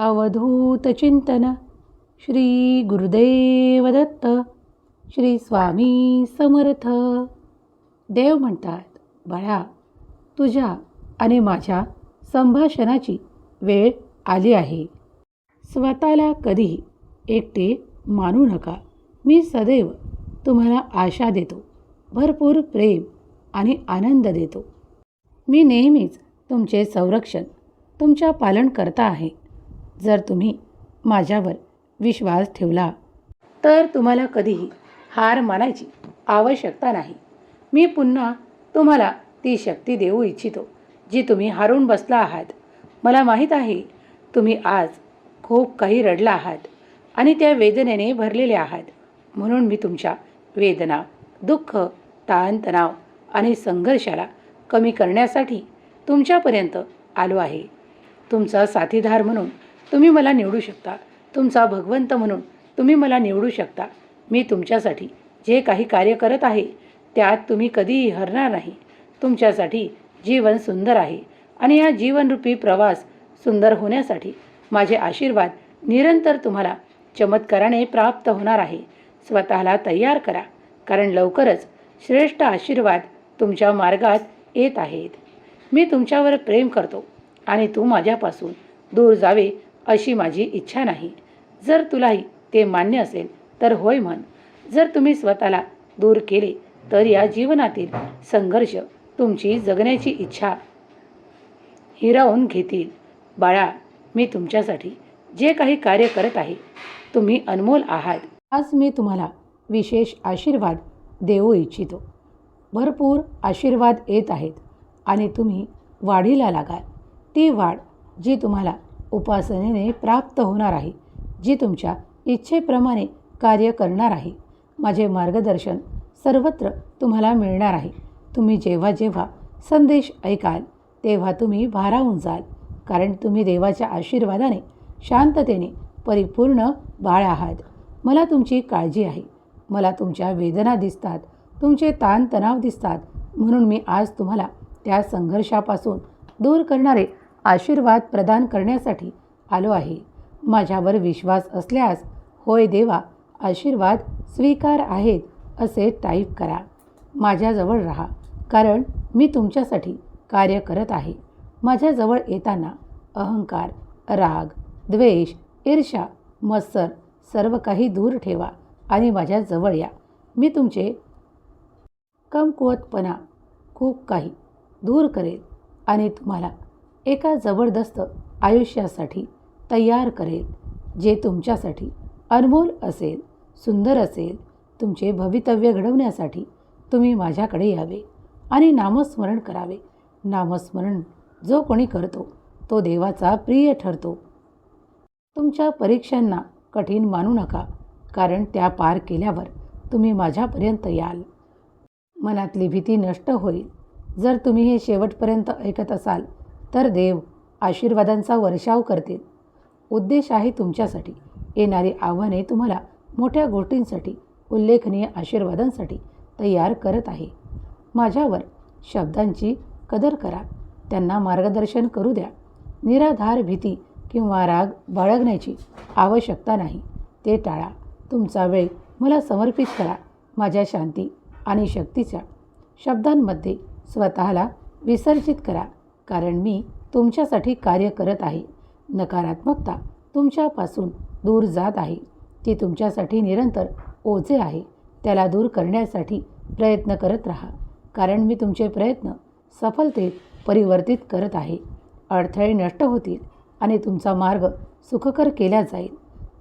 अवधूत चिंतन. श्री गुरुदेव दत्त श्री स्वामी समर्थ. देव म्हणतात बाळा तुझ्या आणि माझ्या संभाषणाची वेळ आली आहे. स्वतःला कधीही एकटे मानू नका. मी सदैव तुम्हाला आशा देतो. भरपूर प्रेम आणि आनंद देतो. मी नेहमीच तुमचे संरक्षण तुमच्या पालन करता आहे. जर तुम्ही माझ्यावर विश्वास ठेवला तर तुम्हाला कधीही हार मानायची आवश्यकता नाही. मी पुन्हा तुम्हाला ती शक्ती देऊ इच्छितो जी तुम्ही हारून बसला आहात. मला माहीत आहे तुम्ही आज खूप काही रडला आहात आणि त्या वेदनेने भरलेले आहात. म्हणून मी तुमच्या वेदना दुःख ताणतणाव आणि संघर्षाला कमी करण्यासाठी तुमच्यापर्यंत आलो आहे. तुमचा साथीदार म्हणून तुम्ही मला निवडू शकता. तुमचा भगवंत म्हणून तुम्ही मला निवडू शकता. मी तुमच्यासाठी जे काही कार्य करत आहे त्यात तुम्ही कधीही हरणार नाही. तुमच्यासाठी जीवन सुंदर आहे आणि या जीवनरूपी प्रवास सुंदर होण्यासाठी माझे आशीर्वाद निरंतर तुम्हाला चमत्काराने प्राप्त होणार आहे. स्वतःला तयार करा कारण लवकरच श्रेष्ठ आशीर्वाद तुमच्या मार्गात येत आहेत. मी तुमच्यावर प्रेम करतो आणि तू माझ्यापासून दूर जावे अशी माझी इच्छा नाही. जर तुलाही ते मान्य असेल तर होय म्हण. जर तुम्ही स्वतःला दूर केले तर या जीवनातील संघर्ष तुमची जगण्याची इच्छा हिरावून घेतील. बाळा मी तुमच्यासाठी जे काही कार्य करत आहे तुम्ही अनमोल आहात. आज मी तुम्हाला विशेष आशीर्वाद देऊ इच्छितो. भरपूर आशीर्वाद येत आहेत आणि तुम्ही वाढीला लागाल. ती वाढ जी तुम्हाला उपासनेने प्राप्त होणार आहे जी तुमच्या इच्छेप्रमाणे कार्य करणार आहे. माझे मार्गदर्शन सर्वत्र तुम्हाला मिळणार आहे. तुम्ही जेव्हा जेव्हा संदेश ऐकाल तेव्हा तुम्ही भारावून जाल कारण तुम्ही देवाच्या आशीर्वादाने शांततेने परिपूर्ण बाळ आहात. मला तुमची काळजी आहे. मला तुमच्या वेदना दिसतात. तुमचे ताणतणाव दिसतात. म्हणून मी आज तुम्हाला त्या संघर्षापासून दूर करणारे आशीर्वाद प्रदान करण्यासाठी आलो आहे. माझ्यावर विश्वास असल्यास होय देवा आशीर्वाद स्वीकार आहेत असे टाईप करा. माझ्याजवळ राहा कारण मी तुमच्यासाठी कार्य करत आहे. माझ्याजवळ येताना अहंकार राग द्वेष ईर्षा मत्सर सर्व काही दूर ठेवा आणि माझ्याजवळ या. मी तुमचे कमकुवतपणा खूप काही दूर करेल आणि तुम्हाला एका जबरदस्त आयुष्यासाठी तयार करेल जे तुमच्यासाठी अनमोल असेल सुंदर असेल. तुमचे भवितव्य घडवण्यासाठी तुम्ही माझ्याकडे यावे आणि नामस्मरण करावे. नामस्मरण जो कोणी करतो तो देवाचा प्रिय ठरतो. तुमच्या परीक्षांना कठीण मानू नका कारण त्या पार केल्यावर तुम्ही माझ्यापर्यंत याल. मनातली भीती नष्ट होईल. जर तुम्ही हे शेवटपर्यंत ऐकत असाल तर देव आशीर्वादांचा वर्षाव करतील. उद्देश आहे तुमच्यासाठी. येणारी आव्हाने तुम्हाला मोठ्या गोष्टींसाठी उल्लेखनीय आशीर्वादांसाठी तयार करत आहे. माझ्यावर शब्दांची कदर करा. त्यांना मार्गदर्शन करू द्या. निराधार भीती किंवा राग बाळगण्याची आवश्यकता नाही. ते टाळा. तुमचा वेळ मला समर्पित करा. माझ्या शांती आणि शक्तीच्या शब्दांमध्ये स्वतःला विसर्जित करा. कारण मी तुमच्यासाठी कार्य करत आहे. नकारात्मकता तुमच्यापासून दूर जात आहे. ती तुमच्यासाठी निरंतर ओझे आहे. त्याला दूर करण्यासाठी प्रयत्न करत राहा. कारण मी तुमचे प्रयत्न सफलतेत परिवर्तित करत आहे. अडथळे नष्ट होतील आणि तुमचा मार्ग सुखकर केला जाईल.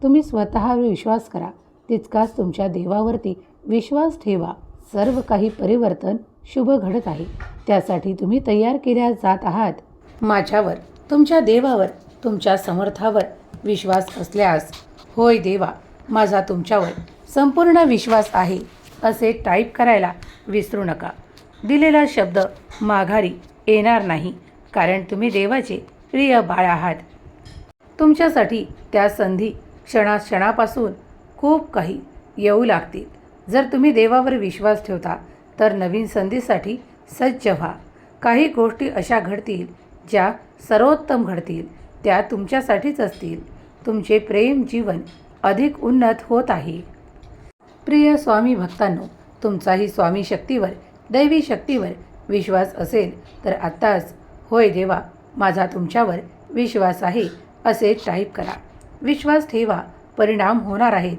तुम्ही स्वतःवर विश्वास करा. तितकाच तुमच्या देवावरती विश्वास ठेवा. सर्व काही परिवर्तन शुभ घडत आहे. त्यासाठी तुम्ही तयार केल्या जात आहात. माझ्यावर तुमच्या देवावर तुमच्या समर्थावर विश्वास असल्यास होय देवा माझा तुमच्यावर संपूर्ण विश्वास आहे असे टाईप करायला विसरू नका. दिलेला शब्द माघारी येणार नाही कारण तुम्ही देवाचे प्रिय बाळ आहात. तुमच्यासाठी त्या संधी क्षणाक्षणापासून खूप काही येऊ लागतील. जर तुम्ही देवावर विश्वास ठेवता तर नवीन संधीसाठी सज्ज व्हा. काही गोष्टी अशा घडतील ज्या सर्वोत्तम घडतील. त्या तुमच्यासाठीच असतील. तुमचे प्रेम जीवन अधिक उन्नत होत आहे. प्रिय स्वामी भक्तांनो तुमचाही स्वामी शक्तीवर दैवी शक्तीवर विश्वास असेल तर आत्ताच होय देवा माझा तुमच्यावर विश्वास आहे असे टाईप करा. विश्वास ठेवा परिणाम होणार आहेत.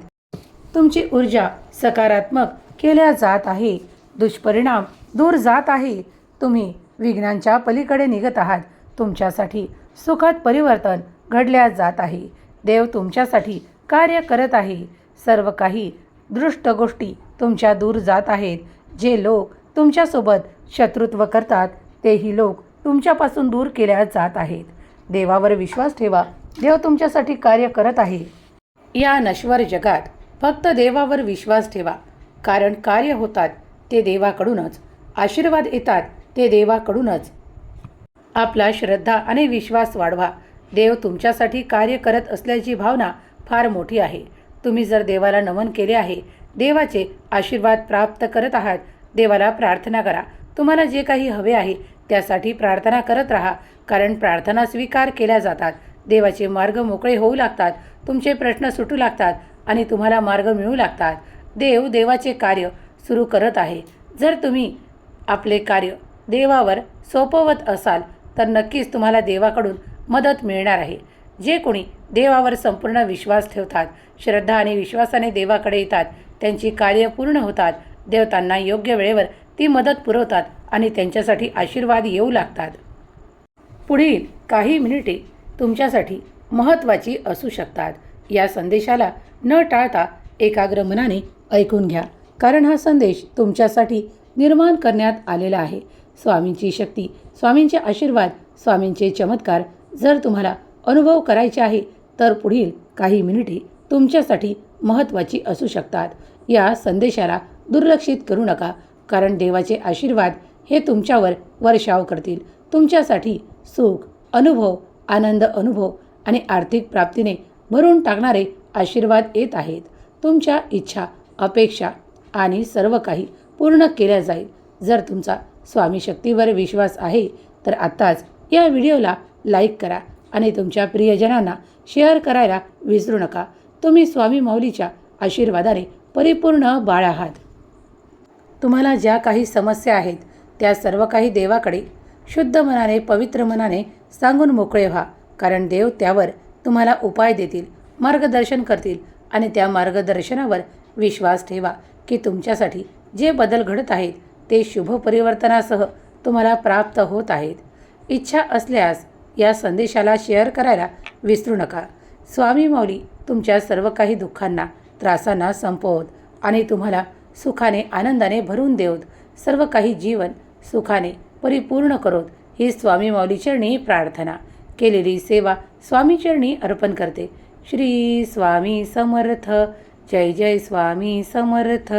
तुमची ऊर्जा सकारात्मक केल्या जात आहे. दुष्परिणाम दूर जात आहे. तुम्ही विघ्नांच्या पलीकडे निघत आहात. तुमच्यासाठी सुखद परिवर्तन घडल्या जात आहे. देव तुमच्यासाठी कार्य करत आहे. सर्व काही दृष्ट गोष्टी तुमच्या दूर जात आहेत. जे लोक तुमच्यासोबत शत्रुत्व करतात तेही लोक तुमच्यापासून दूर केल्या जात आहेत. देवावर विश्वास ठेवा. देव तुमच्यासाठी कार्य करत आहे. या नश्वर जगात फक्त देवावर विश्वास ठेवा. कारण कार्य होतात ते देवाकडूनच. आशीर्वाद येतात ते देवाकडूनच. आपला श्रद्धा आणि विश्वास वाढवा. देव तुमच्यासाठी कार्य करत असल्याची भावना फार मोठी आहे. तुम्ही जर देवाला नमन केले आहे देवाचे आशीर्वाद प्राप्त करत आहात देवाला प्रार्थना करा. तुम्हाला जे काही हवे आहे त्यासाठी प्रार्थना करत राहा. कारण प्रार्थना स्वीकार केल्या जातात. देवाचे मार्ग मोकळे होऊ लागतात. तुमचे प्रश्न सुटू लागतात आणि तुम्हाला मार्ग मिळू लागतात. देव देवाचे कार्य सुरू करत आहे. जर तुम्ही आपले कार्य देवावर सोपवत असाल तर नक्कीच तुम्हाला देवाकडून मदत मिळणार आहे. जे कोणी देवावर संपूर्ण विश्वास ठेवतात श्रद्धा आणि विश्वासाने देवाकडे येतात त्यांची कार्य पूर्ण होतात देवतांना योग्य वेळेवर ती मदत पुरवतात आणि त्यांच्यासाठी आशीर्वाद येऊ लागतात. पुढील काही मिनिटे तुमच्यासाठी महत्त्वाची असू शकतात. या संदेशाला न टाळता एकाग्र मनाने ऐकून घ्या. कारण हा संदेश तुमच्यासाठी निर्माण करण्यात आलेला आहे. स्वामींची शक्ती स्वामींचे आशीर्वाद स्वामींचे चमत्कार जर तुम्हाला अनुभव करायचे आहे तर पुढील काही मिनिटे तुमच्यासाठी महत्त्वाची असू शकतात. या संदेशाला दुर्लक्षित करू नका कारण देवाचे आशीर्वाद हे तुमच्यावर वर्षाव करतील. तुमच्यासाठी सुख अनुभव आनंद अनुभव आणि आर्थिक प्राप्तीने भरून टाकणारे आशीर्वाद येत आहेत. तुमच्या इच्छा अपेक्षा आणि सर्व काही पूर्ण केल्या जाईल. जर तुमचा स्वामी शक्तीवर विश्वास आहे तर आत्ताच या व्हिडिओला लाईक करा आणि तुमच्या प्रियजनांना शेअर करायला विसरू नका. तुम्ही स्वामी माऊलीच्या आशीर्वादाने परिपूर्ण बाळ आहात. तुम्हाला ज्या काही समस्या आहेत त्या सर्व काही देवाकडे शुद्ध मनाने पवित्र मनाने सांगून मोकळे व्हा. कारण देव त्यावर तुम्हाला उपाय देतील मार्गदर्शन करतील आणि त्या मार्गदर्शनावर विश्वास ठेवा. की तुमच्यासाठी जे बदल घडत आहेत ते शुभ परिवर्तनासह तुम्हाला प्राप्त होत आहेत. इच्छा असल्यास या संदेशाला शेअर करायला विसरू नका. स्वामी माऊली तुमच्या सर्व काही दुःखांना त्रासांना संपवत आणि तुम्हाला सुखाने आनंदाने भरून देवत सर्व काही जीवन सुखाने परिपूर्ण करोत ही स्वामी माऊलीचरणी प्रार्थना. केलेली सेवा स्वामीचरणी अर्पण करते. श्री स्वामी समर्थ. जय जय स्वामी समर्थ.